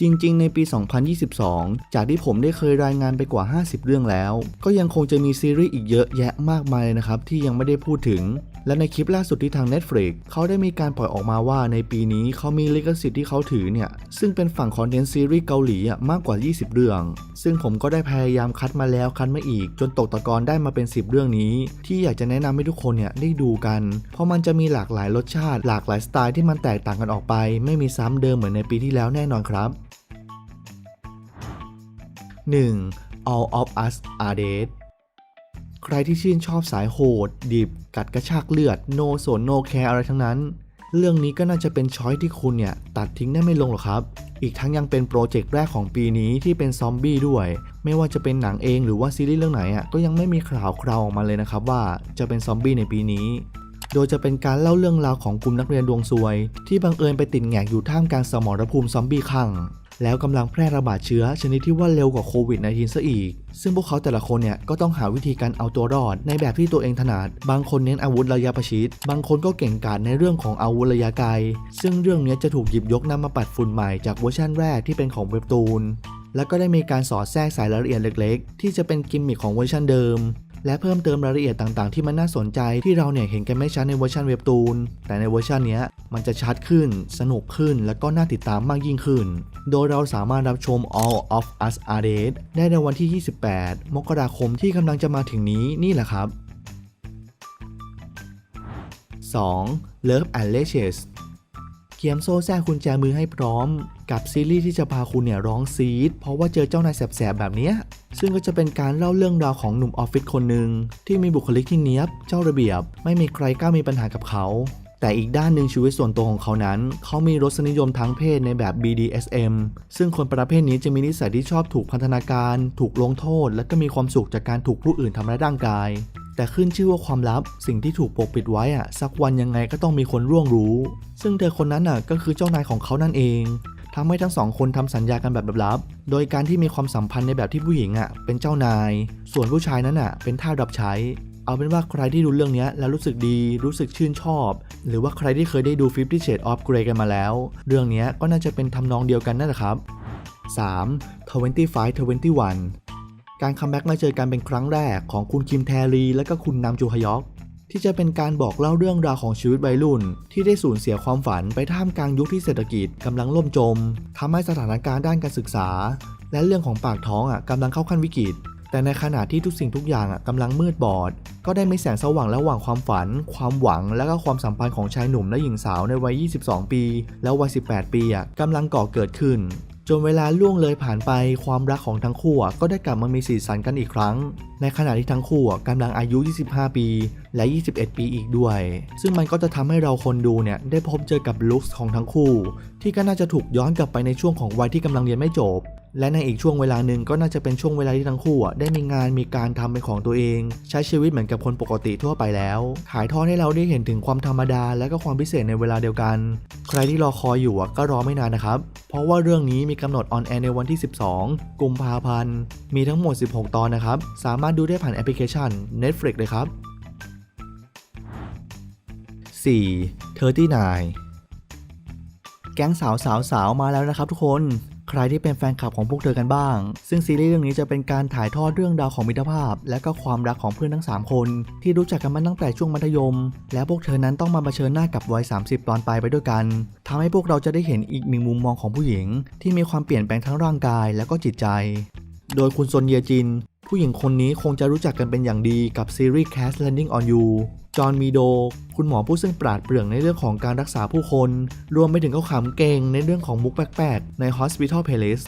จริงๆ ในปี 2022 จากที่ผมได้เคยรายงานไปกว่า 50 เรื่องแล้ว ก็ยังคงจะมีซีรีส์อีกเยอะแยะมากมายเลยนะครับที่ยังไม่ได้พูดถึง และในคลิปล่าสุดที่ทาง Netflix เขาได้มีการปล่อยออกมาว่าในปีนี้เขามีลิขสิทธิ์ที่เขาถือเนี่ย ซึ่งเป็นฝั่งคอนเทนต์ซีรีส์เกาหลีมากกว่า 20 เรื่อง ซึ่งผมก็ได้พยายามคัดมาแล้วคัดมาอีก จนตกตะกอนได้มาเป็น 10 เรื่องนี้ ที่อยากจะแนะนำให้ทุกคนเนี่ยได้ดูกัน เพราะมันจะมีหลากหลายรสชาติ หลากหลายสไตล์ที่มันแตกต่างกันออกไป ไม่มีซ้ำเดิมเหมือนในปีที่แล้วแน่นอนครับ 1. All of Us Are Dead ใครที่ชื่นชอบสายโหด ดิบ กัดกระชากเลือด โนโซนโนแคร์อะไรทั้งนั้น เรื่องนี้ก็น่าจะเป็นช้อยที่คุณเนี่ย ตัดทิ้งได้ไม่ลงหรอกครับ อีกทั้งยังเป็นโปรเจกต์แรกของปีนี้ที่เป็นซอมบี้ด้วย ไม่ว่าจะเป็นหนังเองหรือว่าซีรีส์เรื่องไหนอะก็ยังไม่มีข่าวคราวออกมาเลยนะครับว่าจะเป็นซอมบี้ในปีนี้โดยจะเป็นการเล่าเรื่องราวของกลุ่มนักเรียนดวงซวย ที่บังเอิญไปติดแงกอยู่ท่ามกลางสมรภูมิซอมบี้คั่ง แล้วกำลังแพร่ระบาดเชื้อ ชนิดที่ว่าเร็วกว่าโควิด -19 ซะอีก ซึ่งพวกเขาแต่ละคนเนี่ยก็ต้องหาวิธีการเอาตัวรอดในแบบที่ตัวเองถนัด บางคนเน้นอาวุธระยะประชิด บางคนก็เก่งกาจในเรื่องของอาวุธระยะไกล ซึ่งเรื่องนี้จะถูกหยิบยกนำมาปัดฝุ่นใหม่จากเวอร์ชันแรกที่เป็นของเว็บตูนแล้วก็ได้มีการสอดแทรกสายรายละเอียดเล็ก ๆ ที่จะเป็นกิมมิคของเวอร์ชันเดิม และเพิ่มเติมรายละเอียดต่างๆ ที่มันน่าสนใจที่เราเนี่ยเห็นกันไม่ชัดในเวอร์ชันเว็บตูน แต่ในเวอร์ชันเนี้ยมันจะชัดขึ้น สนุกขึ้น แล้วก็น่าติดตามมากยิ่งขึ้น โดยเราสามารถรับชม All of Us Are Dead ได้ในวันที่ 28 มกราคมที่กำลังจะมาถึงนี้นี่แหละครับ 2. Love and Lashes เกียมโซ่แซ่คุณแจมือให้พร้อม กับซีรีส์ที่จะพาคุณเนี่ยร้องซีด เพราะว่าเจอเจ้านายแสบๆ แบบนี้ ซึ่งก็จะเป็นการเล่าเรื่องราวของหนุ่มออฟฟิศคนหนึ่งที่มีบุคลิกที่เนี้ยบ เจ้าระเบียบ ไม่มีใครกล้ามีปัญหากับเขา แต่อีกด้านหนึ่งชีวิตส่วนตัวของเขานั้น เขามีรสนิยมทางเพศในแบบ BDSM ซึ่งคนประเภทนี้จะมีนิสัยที่ชอบถูกพันธนาการ ถูกลงโทษ และก็มีความสุขจากการถูกผู้อื่นทำร้ายร่างกาย แต่ขึ้นชื่อว่าความลับ สิ่งที่ถูกปกปิดไว้อะสักวันยังไงก็ต้องมีคนร่วงรู้ ซึ่งเธอคนนั้นน่ะก็คือเจ้านายของเขานั่นเองทำให้ทั้งสองคนทำสัญญากันแบบลับๆ โดยการที่มีความสัมพันธ์ในแบบที่ผู้หญิงอะเป็นเจ้านาย ส่วนผู้ชายนั้นอะเป็นท่ารับใช้ เอาเป็นว่าใครที่ดูเรื่องนี้แล้วรู้สึกดีรู้สึกชื่นชอบ หรือว่าใครที่เคยได้ดู Fifty Shades of Grey กันมาแล้ว เรื่องนี้ก็น่าจะเป็นทำนองเดียวกันนั่นแหละครับ 3. 25 21 การคัมแบ็กมาเจอกันเป็นครั้งแรกของคุณคิมแทรี และก็คุณนำจูฮยอกที่จะเป็นการบอกเล่าเรื่องราวของชีวิตวัยรุ่น ที่ได้สูญเสียความฝันไปท่ามกลางยุคที่เศรษฐกิจกำลังล่มจมทำให้สถานการณ์ด้านการศึกษา และเรื่องของปากท้องอะกำลังเข้าขั้นวิกฤต แต่ในขณะที่ทุกสิ่งทุกอย่างอะกำลังมืดบอด ก็ได้มีแสงสว่างระหว่างความฝัน ความหวัง และก็ความสัมพันธ์ของชายหนุ่มและหญิงสาวในวัย 22 ปี และวัย 18 ปีอะกำลังก่อเกิดขึ้นจนเวลาล่วงเลยผ่านไปความรักของทั้งคู่ก็ได้กลับมามีสีสันกันอีกครั้ง ในขณะที่ทั้งคู่อะกำลังอายุ 25 ปี และ 21 ปีอีกด้วย ซึ่งมันก็จะทำให้เราคนดูเนี่ยได้พบเจอกับลุคของทั้งคู่ ที่ก็น่าจะถูกย้อนกลับไปในช่วงของวัยที่กำลังเรียนไม่จบ และในอีกช่วงเวลาหนึ่งก็น่าจะเป็นช่วงเวลาที่ทั้งคู่ได้มีงานมีการทำเป็นของตัวเอง ใช้ชีวิตเหมือนกับคนปกติทั่วไปแล้วถ่ายทอดให้เราได้เห็นถึงความธรรมดา และก็ความพิเศษในเวลาเดียวกัน ใครที่รอคอยอยู่ก็รอไม่นานนะครับ เพราะว่าเรื่องนี้มีกำหนดออนแอร์ในวันที่ 12 กุมภาพันธ์มีทั้งหมด 16 ตอนนะครับสามารถดูได้ผ่านแอปพลิเคชัน Netflix เลยครับ 4. 39 แก๊งสาวสาวสาวมาแล้วนะครับทุกคน ใครที่เป็นแฟนคลับของพวกเธอกันบ้าง ซึ่งซีรีส์เรื่องนี้จะเป็นการถ่ายทอดเรื่องราวของมิตรภาพ และก็ความรักของเพื่อนทั้ง 3 คน ที่รู้จักกันมาตั้งแต่ช่วงมัธยม และพวกเธอนั้นต้องมาเผชิญหน้ากับวัย 30 ตอนปลายไปด้วยกันทำให้พวกเราจะได้เห็นอีกหนึ่งมุมมองของผู้หญิง ที่มีความเปลี่ยนแปลงทั้งร่างกายและก็จิตใจ โดยคุณซนเยจิน ผู้หญิงคนนี้คงจะรู้จักกันเป็นอย่างดีกับซีรีส์ Cast Landing on You จอห์นมีโด คุณหมอผู้ซึ่งปราดเปรื่องในเรื่องของการรักษาผู้คน รวมไปถึงเขาขำเก่งในเรื่องของมุกแปลกๆใน Hospital Playlist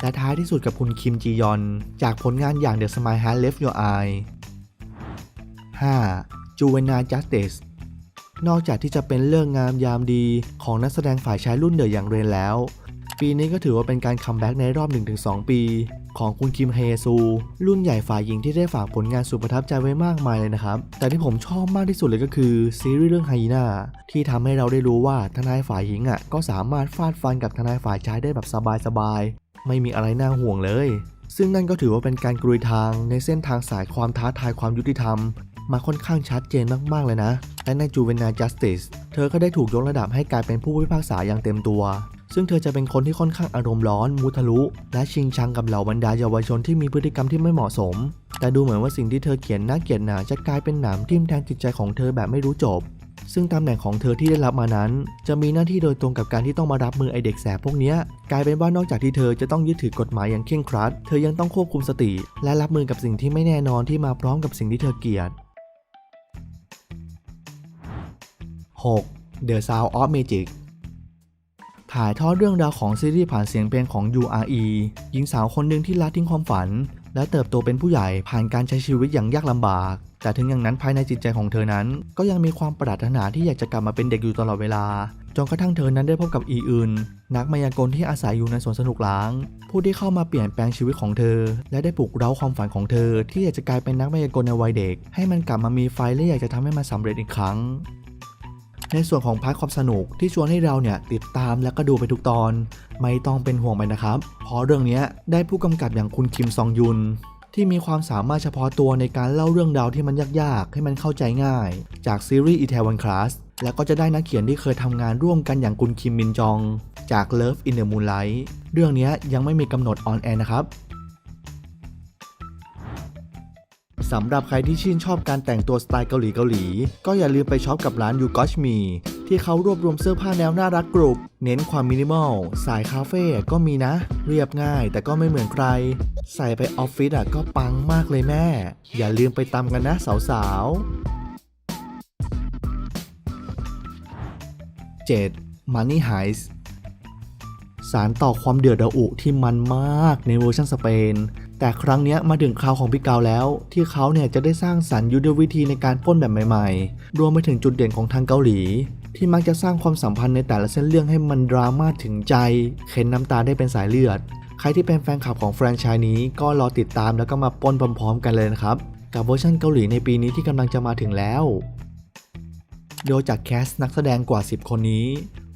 และท้ายที่สุดกับคุณคิมจียอน จากผลงานอย่าง The Smile Has Left Your Eye 5. Juvenile Justice นอกจากที่จะเป็นเรื่องงามยามดีของนักแสดงฝ่ายชายรุ่นเดี่ยวอย่างเรนแล้ว ปีนี้ก็ถือว่าเป็นการคัมแบ็กในรอบ 1-2 ปี ของคุณคิมเฮซู รุ่นใหญ่ฝ่ายหญิงที่ได้ฝากผลงานสุดประทับใจไว้มากมายเลยนะครับ แต่ที่ผมชอบมากที่สุดเลยก็คือซีรีส์เรื่องไฮยีน่าที่ทำให้เราได้รู้ว่าทนายฝ่ายหญิงอะก็สามารถฟาดฟันกับทนายฝ่ายชายได้แบบสบายๆไม่มีอะไรน่าห่วงเลย ซึ่งนั่นก็ถือว่าเป็นการกรุยทางในเส้นทางสายความท้าทายความยุติธรรมมาค่อนข้างชัดเจนมาก ๆ เลยนะ และใน Juvenile Justice เธอก็ได้ถูกยกระดับให้กลายเป็นผู้พิพากษาอย่างเต็มตัว ซึ่งเธอจะเป็นคนที่ค่อนข้างอารมณ์ร้อน มุทะลุ และชิงชังกับเหล่าบรรดาเยาวชนที่มีพฤติกรรมที่ไม่เหมาะสม แต่ดูเหมือนว่าสิ่งที่เธอเขียนน่าเกลียดหนาจะกลายเป็นหนามทิ่มแทงจิตใจของเธอแบบไม่รู้จบ ซึ่งตำแหน่งของเธอที่ได้รับมานั้น จะมีหน้าที่โดยตรงกับการที่ต้องมารับมือไอเด็กแสบพวกนี้กลายเป็นว่านอกจากที่เธอจะต้องยึดถือกฎหมายอย่างเคร่งครัด เธอยังต้องควบคุมสติ และรับมือกับสิ่งที่ไม่แน่นอนที่มาพร้อมกับสิ่งที่เธอเกลียด 6. The Sound of Magic ถ่ายทอดเรื่องราวของซีรีส์ผ่านเสียงเพลงของ URE หญิงสาวคนหนึ่งที่ละทิ้งความฝัน และเติบโตเป็นผู้ใหญ่ผ่านการใช้ชีวิตอย่างยากลำบาก แต่ถึงอย่างนั้นภายในจิตใจของเธอนั้น ก็ยังมีความปรารถนาที่อยากจะกลับมาเป็นเด็กอยู่ตลอดเวลาจนกระทั่งเธอนั้นได้พบกับอีอึนนักมายากลที่อาศัยอยู่ในสวนสนุกล้าง ผู้ที่เข้ามาเปลี่ยนแปลงชีวิตของเธอ และได้ปลุกเร้าความฝันของเธอ ที่อยากจะกลายเป็นนักมายากลในวัยเด็ก ให้มันกลับมามีไฟและอยากจะทำให้มันสำเร็จอีกครั้ง ในส่วนของพาร์ทความสนุกที่ชวนให้เราเนี่ยติดตามและก็ดูไปทุกตอน ไม่ต้องเป็นห่วงไปนะครับ เพราะเรื่องนี้ได้ผู้กำกับอย่างคุณคิมซองยุนที่มีความสามารถเฉพาะตัวในการเล่าเรื่องราวที่มันยากๆ ให้มันเข้าใจง่าย จากซีรีส์ i t a l o n Class แล้วก็จะได้นักเขียนที่เคยทำงานร่วมกันอย่างคุณคิมมินจอง จาก Love in the Moonlight เรื่องนี้ยังไม่มีกำหนดออนแอร์นะครับ สำหรับใครที่ชื่นชอบการแต่งตัวสไตล์เกาหลีเกาหลี ก็อย่าลืมไปช็อปกับร้านยูกอชมีที่เขารวบรวมเสื้อผ้าแนวน่ารักกรุบ เน้นความมินิมอล สายคาเฟ่ก็มีนะ เรียบง่ายแต่ก็ไม่เหมือนใคร ใส่ไปออฟฟิศอะก็ปังมากเลยแม่ อย่าลืมไปตามกันนะสาวๆ 7. Money Heist สารต่อความเดือดระอุที่มันมากในเวอร์ชันสเปน แต่ครั้งนี้มาถึงคราวของพี่เกาแล้ว ที่เขาเนี่ยจะได้สร้างสรรค์ยุทธวิธีในการป้นแบบใหม่ๆ รวมไปถึงจุดเด่นของทางเกาหลี ที่มักจะสร้างความสัมพันธ์ในแต่ละเส้นเรื่องให้มันดราม่าถึงใจเข็นน้ำตาได้เป็นสายเลือด ใครที่เป็นแฟนคลับของแฟรนไชส์นี้ก็รอติดตามแล้วก็มาป้นพร้อมๆ กันเลยนะครับ กับเวอร์ชันเกาหลีในปีนี้ที่กำลังจะมาถึงแล้ว โดยจากแคสต์นักแสดงกว่า 10 คนนี้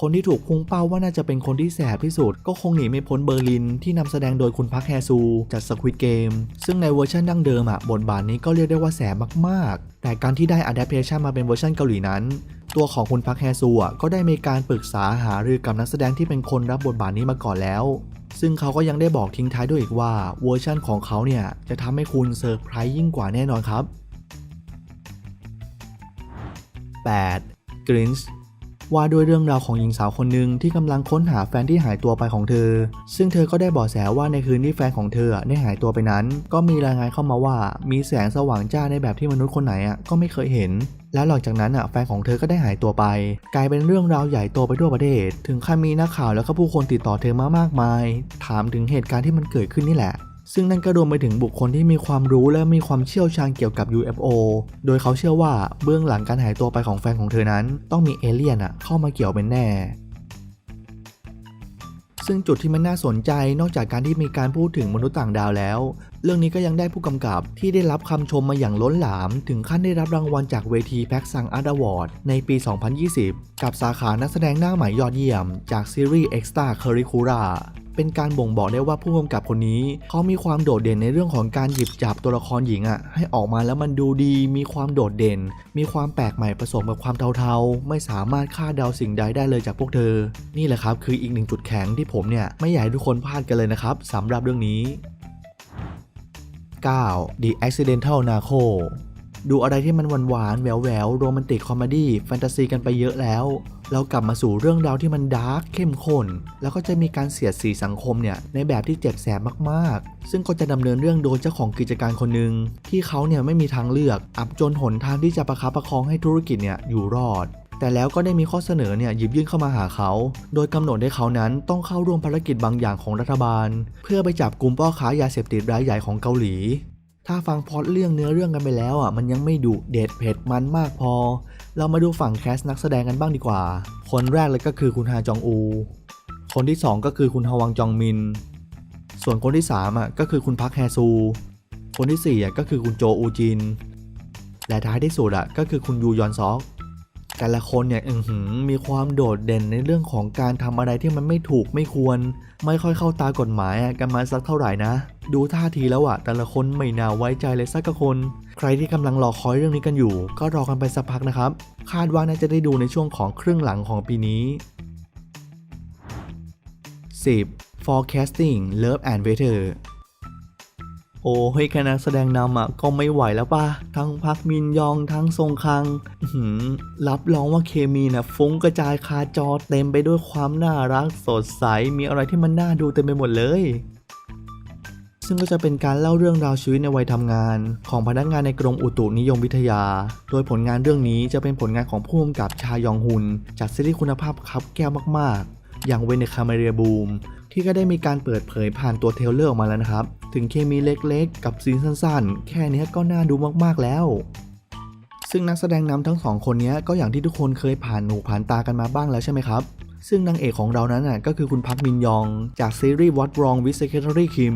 คนที่ถูกพุ่งเป้าว่าน่าจะเป็นคนที่แสบที่สุด ก็คงหนีไม่พ้นเบอร์ลิน ที่นำแสดงโดยคุณพักแฮซูจาก Squid Game ซึ่งในเวอร์ชันดั้งเดิมอะบทบาทนี้ก็เรียกได้ว่าแสบมากๆ แต่การที่ได้ adaptation มาเป็นเวอร์ชันเกาหลีนั้น ตัวของคุณพักแฮซูอะก็ได้มีการปรึกษาหารือกับนักแสดงที่เป็นคนรับบทบาทนี้มาก่อนแล้วซึ่งเขาก็ยังได้บอกทิ้งท้ายด้วยอีกว่าเวอร์ชันของเขาเนี่ย จะทำให้คุณเซอร์ไพรส์ยิ่งกว่าแน่นอนครับ 8. Grinch ว่าด้วยเรื่องราวของหญิงสาวคนหนึ่งที่กำลังค้นหาแฟนที่หายตัวไปของเธอ ซึ่งเธอก็ได้บอกแสว่าในคืนที่แฟนของเธอได้หายตัวไปนั้น ก็มีรายงานเข้ามาว่ามีแสงสว่างจ้าในแบบที่มนุษย์คนไหนอะก็ไม่เคยเห็น และหลังจากนั้นอะแฟนของเธอก็ได้หายตัวไป กลายเป็นเรื่องราวใหญ่โตไปทั่วประเทศ ถึงขั้นมีนักข่าวแล้วก็ผู้คนติดต่อเธอมามากมาย ถามถึงเหตุการณ์ที่มันเกิดขึ้นนี่แหละ ซึ่งนั่นก็รวมไปถึงบุคคลที่มีความรู้และมีความเชี่ยวชาญเกี่ยวกับ UFO โดยเขาเชื่อว่าเบื้องหลังการหายตัวไปของแฟนของเธอนั้น ต้องมีเอเลี่ยนเข้ามาเกี่ยวเป็นแน่ซึ่งจุดที่มันน่าสนใจนอกจากการที่มีการพูดถึงมนุษย์ต่างดาวแล้ว เรื่องนี้ก็ยังได้ผู้กำกับที่ได้รับคำชมมาอย่างล้นหลาม ถึงขั้นได้รับรางวัลจากเวทีแพ็กซังอาร์ดวอร์ดในปี 2020 กับสาขานักแสดงหน้าใหม่ยอดเยี่ยม จากซีรีส์ Extra Curricula เป็นการบ่งบอกได้ว่าผู้กำกับคนนี้ เขามีความโดดเด่นในเรื่องของการหยิบจับตัวละครหญิงอะ่ะให้ออกมาแล้วมันดูดี มีความโดดเด่น มีความแปลกใหม่ผสมกับความเทาๆ ไม่สามารถคาดเดาสิ่งใดได้เลยจากพวกเธอ นี่แหละครับคืออีกหนึ่งจุดแข็งที่ผมเนี่ยไม่อยากให้ทุกคนพลาดกันเลยนะครับสำหรับเรื่องนี้ 9. The Accidental Narco ดูอะไรที่มันหวานๆแหววๆโรแมนติกคอมเมดี้แฟนตาซีกันไปเยอะแล้ว เรากลับมาสู่เรื่องราวที่มันดาร์กเข้มข้นแล้วก็จะมีการเสียดสีสังคมเนี่ยในแบบที่เจ็บแสบมากๆ ซึ่งก็จะดำเนินเรื่องโดยเจ้าของกิจการคนหนึ่งที่เขาเนี่ยไม่มีทางเลือก อับจนหนทางที่จะประคับประคองให้ธุรกิจเนี่ยอยู่รอด แต่แล้วก็ได้มีข้อเสนอเนี่ยหยิบยื่นเข้ามาหาเขา โดยกำหนดให้เขานั้นต้องเข้าร่วมภารกิจบางอย่างของรัฐบาล เพื่อไปจับกลุ่มพ่อค้ายาเสพติดรายใหญ่ของเกาหลี ถ้าฟังพอดเรื่องเนื้อเรื่องกันไปแล้วอะมันยังไม่ดุเด็ดเผ็ดมันมากพอ เรามาดูฝั่งแคสต์นักแสดงกันบ้างดีกว่า คนแรกเลยก็คือคุณฮาจองอู คนที่ 2 ก็คือคุณฮวังจองมิน ส่วนคนที่3อะก็คือคุณพักแฮซู คนที่4อะก็คือคุณโจอูจิน และท้ายที่สุดอะก็คือคุณยูยอนซอก แต่ละคนเนี่ยอือหือมีความโดดเด่นในเรื่องของการทำอะไรที่มันไม่ถูกไม่ควร ไม่ค่อยเข้าตากฎหมายอะกันมาสักเท่าไหร่นะ ดูท่าทีแล้วอะแต่ละคนไม่น่าไว้ใจเลยสักคน ใครที่กำลังรอคอยเรื่องนี้กันอยู่ ก็รอกันไปสักพักนะครับ คาดว่าน่าจะได้ดูในช่วงของครึ่งหลังของปีนี้ 10. Forecasting Love and Weather โอ้เฮ้ยค่นักแสดงนำอะก็ไม่ไหวแล้วป่ะ ทั้งพักมินยองทั้งทรงคังรับรองว่าเคมีน่ะฟุ้งกระจายคาจอเต็มไปด้วยความน่ารักสดใส มีอะไรที่มันน่าดูเต็มไปหมดเลยซึ่งก็จะเป็นการเล่าเรื่องราวชีวิตในวัยทำงาน ของพนักงานในกรมอุตุนิยมวิทยา โดยผลงานเรื่องนี้จะเป็นผลงานของผู้กำกับชายองฮุน จากซีรีส์คุณภาพคับแก้วมากๆ อย่างเวเนคาเมเรียบูมที่ก็ได้มีการเปิดเผยผ่านตัวเทลเลอร์ออกมาแล้วนะครับ ถึงเคมีเล็กๆ กับซีนสั้นๆ แค่นี้ก็น่าดูมากๆแล้ว ซึ่งนักแสดงนำทั้งสองคนนี้ก็อย่างที่ทุกคนเคยผ่านหูผ่านตากันมาบ้างแล้วใช่ไหมครับ ซึ่งนางเอกของเรานั้นน่ะก็คือคุณพักมินยอง จากซีรีส์ What Wrong with Secretary Kim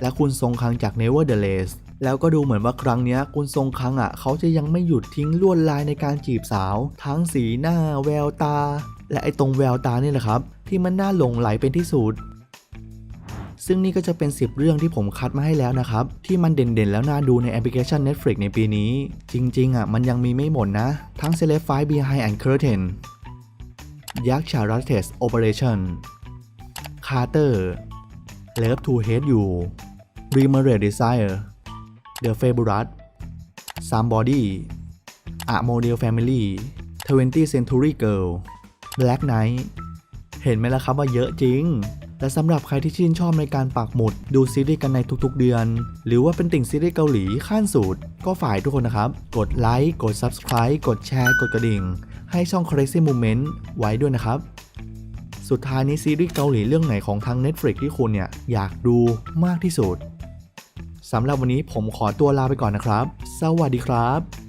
และคุณทรงคังจาก Never the Less แล้วก็ดูเหมือนว่าครั้งนี้คุณทรงคังอะ เขาจะยังไม่หยุดทิ้งลวดลายในการจีบสาว ทั้งสีหน้าแววตา และไอ้ตรงแววตานี่แหละครับ ที่มันน่าหลงไหลเป็นที่สุด ซึ่งนี่ก็จะเป็น 10 เรื่องที่ผมคัดมาให้แล้วนะครับ ที่มันเด่นๆ แล้วน่าดูในแอปพลิเคชัน Netflix ในปีนี้ จริงๆอะมันยังมีไม่หมดนะ ทั้ง Celeb Five Behind and Curtain ยักษ์ชารัตเทสโอเปอเรชั่นคาร์เตอร์เลิฟทูเฮดยูรีเมเรดดีไซร์เดอะเฟบูรัสซัมบอดี้อะโมเดลแฟมิลี่20 Century Girl Black Knight เเห็นไหมล่ะครับว่าเยอะจริง และสำหรับใครที่ชื่นชอบในการปักหมุด ดูซีรีส์กันในทุกๆเดือน หรือว่าเป็นติ่งซีรีส์เกาหลีขั้นสูตร ก็ฝ่ายทุกคนนะครับ กดไลค์กด Subscribe กดแชร์กดกระดิ่ง ให้ช่อง Crazy Moment ไว้ด้วยนะครับสุดท้ายนี้ซีรีส์เกาหลีเรื่องไหนของทาง Netflix ที่คุณเนี่ยอยากดูมากที่สุด สำหรับวันนี้ผมขอตัวลาไปก่อนนะครับ สวัสดีครับ